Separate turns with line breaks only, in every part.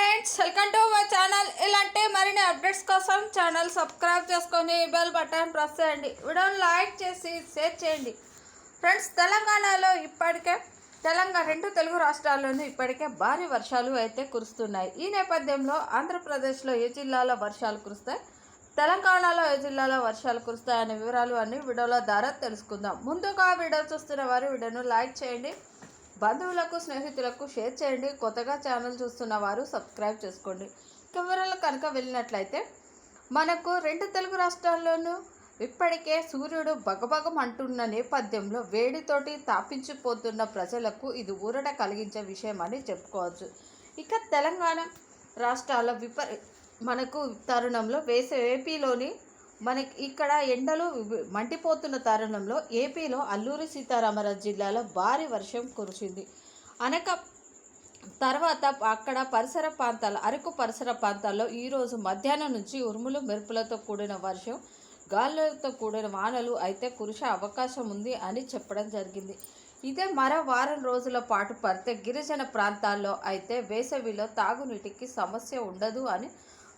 Friends welcome to my channel. ఇలాంటి మరిన్ని updates కోసం ఛానల్ సబ్స్క్రైబ్ చేసుకొని బెల్ బటన్ ప్రెస్ చేయండి. వీడియోని లైక్ చేసి షేర్ చేయండి. ఫ్రెండ్స్ తెలంగాణలో ఇప్పటికే తెలంగాణ రెండు తెలుగు రాష్ట్రాల్లోనూ ఇప్పటికే భారీ వర్షాలు అయితే కురుస్తున్నాయి. ఈ నేపథ్యంలో ఆంధ్రప్రదేశ్లో ఏ జిల్లాలో వర్షాలు కురుస్తాయి? తెలంగాణలో ఏ జిల్లాలో వర్షాలు కురుస్తాయనే వివరాలు అన్ని వీడియోల ద్వారా తెలుసుకుందాం. ముందుగా వీడియో చూస్తున్న వారు వీడియోను లైక్ చేయండి. బంధువులకు స్నేహితులకు షేర్ చేయండి. కొత్తగా ఛానల్ చూస్తున్న వారు సబ్స్క్రైబ్ చేసుకోండి. కెమెరాలు కనుక వెళ్ళినట్లయితే మనకు రెండు తెలుగు రాష్ట్రాల్లోనూ ఇప్పటికే సూర్యుడు బగబగం అంటున్న నేపథ్యంలో వేడితోటి తాపించిపోతున్న ప్రజలకు ఇది ఊరట కలిగించే విషయం అని చెప్పుకోవచ్చు. ఇక తెలంగాణ రాష్ట్రాల విపరీ మనకు తరుణంలో వేసే ఏపీలోని మనకి ఇక్కడ ఎండలు మండిపోతున్న తరుణంలో ఏపీలో అల్లూరి సీతారామరాజు జిల్లాలో భారీ వర్షం కురిసింది. అనక తర్వాత అక్కడ పరిసర ప్రాంతాల అరకు పరిసర ప్రాంతాల్లో ఈరోజు మధ్యాహ్నం నుంచి ఉరుములు మెరుపులతో కూడిన వర్షం గాలులతో కూడిన వానలు అయితే కురిసే అవకాశం ఉంది అని చెప్పడం జరిగింది. ఇదే మరో వారం రోజుల పాటు పడితే గిరిజన ప్రాంతాల్లో అయితే వేసవిలో తాగునీటికి సమస్య ఉండదు అని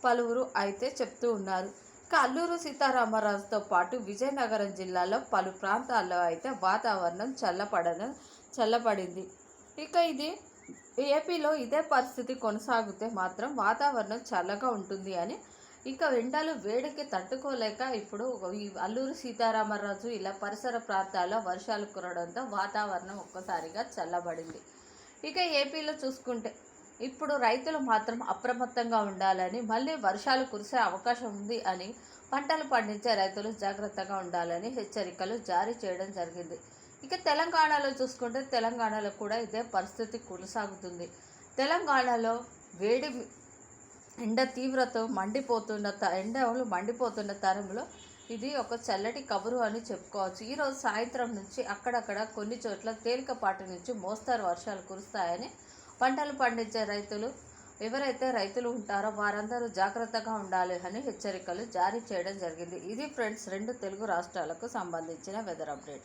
పలువురు అయితే చెప్తూ ఉన్నారు. ఇక అల్లూరు సీతారామరాజుతో పాటు విజయనగరం జిల్లాలో పలు ప్రాంతాల్లో అయితే వాతావరణం చల్లపడన చల్లబడింది. ఇక ఇది ఏపీలో ఇదే పరిస్థితి కొనసాగితే మాత్రం వాతావరణం చల్లగా ఉంటుంది అని ఇక ఎండలు వేడికి తట్టుకోలేక ఇప్పుడు ఈ అల్లూరు సీతారామరాజు ఇలా పరిసర ప్రాంతాల్లో వర్షాలు కురవడంతో వాతావరణం ఒక్కసారిగా చల్లబడింది. ఇక ఏపీలో చూసుకుంటే ఇప్పుడు రైతులు మాత్రం అప్రమత్తంగా ఉండాలని మళ్ళీ వర్షాలు కురిసే అవకాశం ఉంది అని పంటలు పండించే రైతులు జాగ్రత్తగా ఉండాలని హెచ్చరికలు జారీ చేయడం జరిగింది. ఇక తెలంగాణలో చూసుకుంటే తెలంగాణలో కూడా ఇదే పరిస్థితి కొనసాగుతుంది. తెలంగాణలో వేడి ఎండ తీవ్రత మండిపోతున్న త ఎండలు మండిపోతున్న తరంలో ఇది ఒక చల్లటి కబురు అని చెప్పుకోవచ్చు. ఈరోజు సాయంత్రం నుంచి అక్కడక్కడ కొన్ని చోట్ల తేలికపాటి నుంచి మోస్తారు వర్షాలు కురుస్తాయని పంటలు పండించే రైతులు ఎవరైతే రైతులు ఉంటారో వారందరూ జాగ్రత్తగా ఉండాలి అని హెచ్చరికలు జారీ చేయడం జరిగింది. ఇది ఫ్రెండ్స్ రెండు తెలుగు రాష్ట్రాలకు సంబంధించిన వెదర్ అప్డేట్.